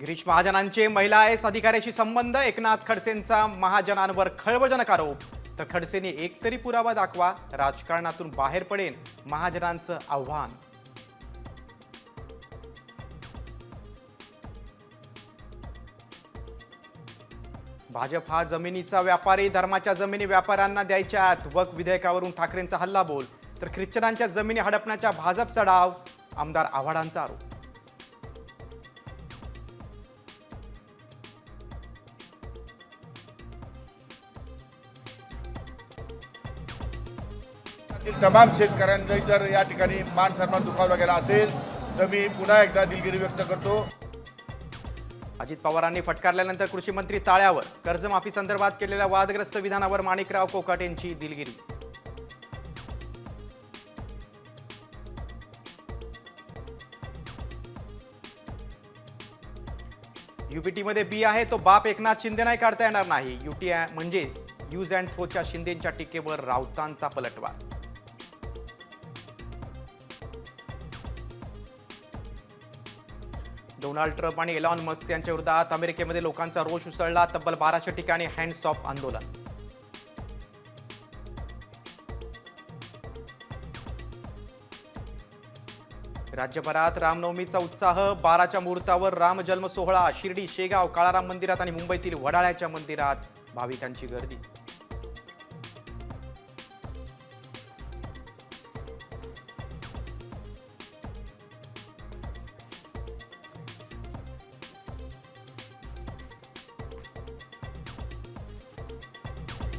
गिरीश महाजनांचे महिला I S अधिकाऱ्याशी संबंध एकनाथ खडसेंचा महाजनांवर खळबळजनक आरोप. तर खडसेंनी एक तरी पुरावा दाखवा राजकारणातून बाहेर पडेन महाजनांचं आव्हान. भाजप हा जमिनीचा व्यापारी धर्माच्या जमिनी व्यापाऱ्यांना द्यायच्यात. वक विधेयकावरून ठाकरेंचा हल्ला बोल. तर ख्रिश्चनांच्या जमिनी हडपण्याच्या भाजपचा डाव आमदार आव्हाडांचा आरोप. राज्यातील तमाम शेतकऱ्यांचा जर या ठिकाणी मान सन्मान दुखावला गेला असेल तर मी पुन्हा एकदा दिलगिरी व्यक्त करतो. अजित पवारांनी फटकारल्यानंतर कृषी मंत्री ताळ्यावर कर्जमाफी संदर्भात केलेल्या वादग्रस्त विधानावर माणिकराव कोकाट यांची दिलगिरी. युपीटीमध्ये बी आहे तो बाप एकनाथ शिंदे नाही काढता येणार नाही. युटी म्हणजे यूज अँड थ्रोच्या शिंदेच्या टीकेवर राऊतांचा पलटवार. डोनाल्ड ट्रम्प आणि एलॉन मस्क यांच्या विरोधात अमेरिकेमध्ये लोकांचा रोष उसळला. तब्बल बाराशे ठिकाणी हँड्स ऑफ आंदोलन. राज्यभरात रामनवमीचा उत्साह बाराच्या मुहूर्तावर राम जन्म सोहळा शिर्डी शेगाव काळाराम मंदिरात आणि मुंबईतील वडाळ्याच्या मंदिरात भाविकांची गर्दी.